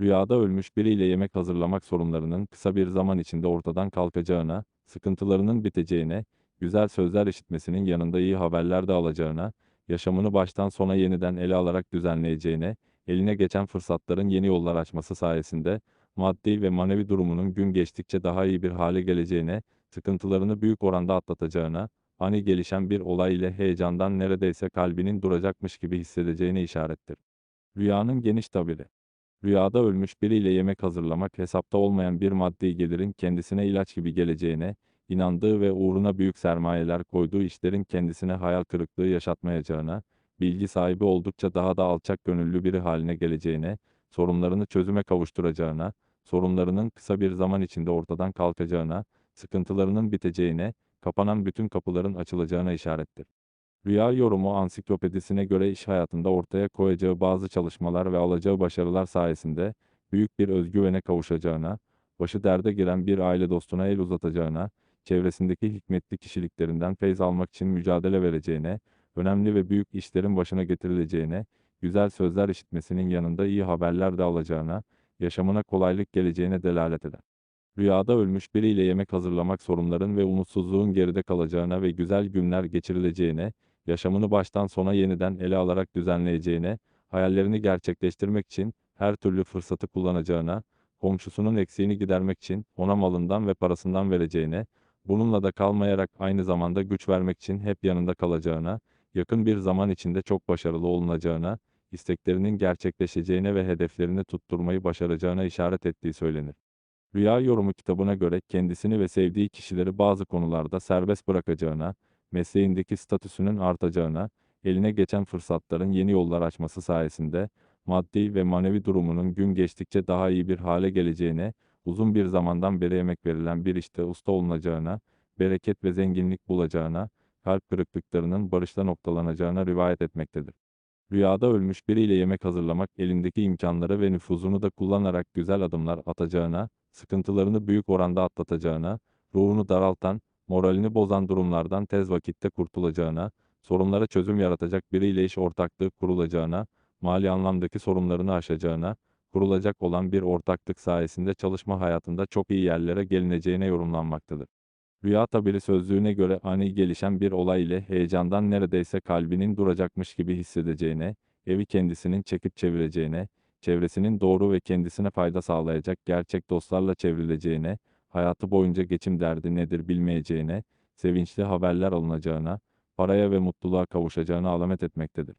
Rüyada ölmüş biriyle yemek hazırlamak sorunlarının kısa bir zaman içinde ortadan kalkacağına, sıkıntılarının biteceğine, güzel sözler işitmesinin yanında iyi haberler de alacağına, yaşamını baştan sona yeniden ele alarak düzenleyeceğine, eline geçen fırsatların yeni yollar açması sayesinde, maddi ve manevi durumunun gün geçtikçe daha iyi bir hale geleceğine, sıkıntılarını büyük oranda atlatacağına, ani gelişen bir olay ile heyecandan neredeyse kalbinin duracakmış gibi hissedeceğine işarettir. Rüyanın geniş tabiri Rüyada ölmüş biriyle yemek hazırlamak hesapta olmayan bir maddi gelirin kendisine ilaç gibi geleceğine, inandığı ve uğruna büyük sermayeler koyduğu işlerin kendisine hayal kırıklığı yaşatmayacağına, bilgi sahibi oldukça daha da alçak gönüllü biri haline geleceğine, sorunlarını çözüme kavuşturacağına, sorunlarının kısa bir zaman içinde ortadan kalkacağına, sıkıntılarının biteceğine, kapanan bütün kapıların açılacağına işarettir. Rüya yorumu ansiklopedisine göre iş hayatında ortaya koyacağı bazı çalışmalar ve alacağı başarılar sayesinde büyük bir özgüvene kavuşacağına, başı derde giren bir aile dostuna el uzatacağına, çevresindeki hikmetli kişiliklerinden feyz almak için mücadele vereceğine, önemli ve büyük işlerin başına getirileceğine, güzel sözler işitmesinin yanında iyi haberler de alacağına, yaşamına kolaylık geleceğine delalet eder. Rüyada ölmüş biriyle yemek hazırlamak sorunların ve umutsuzluğun geride kalacağına ve güzel günler geçirileceğine, yaşamını baştan sona yeniden ele alarak düzenleyeceğine, hayallerini gerçekleştirmek için her türlü fırsatı kullanacağına, komşusunun eksiğini gidermek için ona malından ve parasından vereceğine, bununla da kalmayarak aynı zamanda güç vermek için hep yanında kalacağına, yakın bir zaman içinde çok başarılı olunacağına, isteklerinin gerçekleşeceğine ve hedeflerini tutturmayı başaracağına işaret ettiği söylenir. Rüya Yorumu kitabına göre kendisini ve sevdiği kişileri bazı konularda serbest bırakacağına, mesleğindeki statüsünün artacağına, eline geçen fırsatların yeni yollar açması sayesinde, maddi ve manevi durumunun gün geçtikçe daha iyi bir hale geleceğine, uzun bir zamandan beri emek verilen bir işte usta olunacağına, bereket ve zenginlik bulacağına, kalp kırıklıklarının barışla noktalanacağına rivayet etmektedir. Rüyada ölmüş biriyle yemek hazırlamak elindeki imkanları ve nüfuzunu da kullanarak güzel adımlar atacağına, sıkıntılarını büyük oranda atlatacağına, ruhunu daraltan, moralini bozan durumlardan tez vakitte kurtulacağına, sorunlara çözüm yaratacak biriyle iş ortaklığı kurulacağına, mali anlamdaki sorunlarını aşacağına, kurulacak olan bir ortaklık sayesinde çalışma hayatında çok iyi yerlere gelineceğine yorumlanmaktadır. Rüya tabiri sözlüğüne göre ani gelişen bir olay ile heyecandan neredeyse kalbinin duracakmış gibi hissedeceğine, evi kendisinin çekip çevireceğine, çevresinin doğru ve kendisine fayda sağlayacak gerçek dostlarla çevrileceğine, hayatı boyunca geçim derdi nedir bilmeyeceğine, sevinçli haberler alınacağına, paraya ve mutluluğa kavuşacağına alamet etmektedir.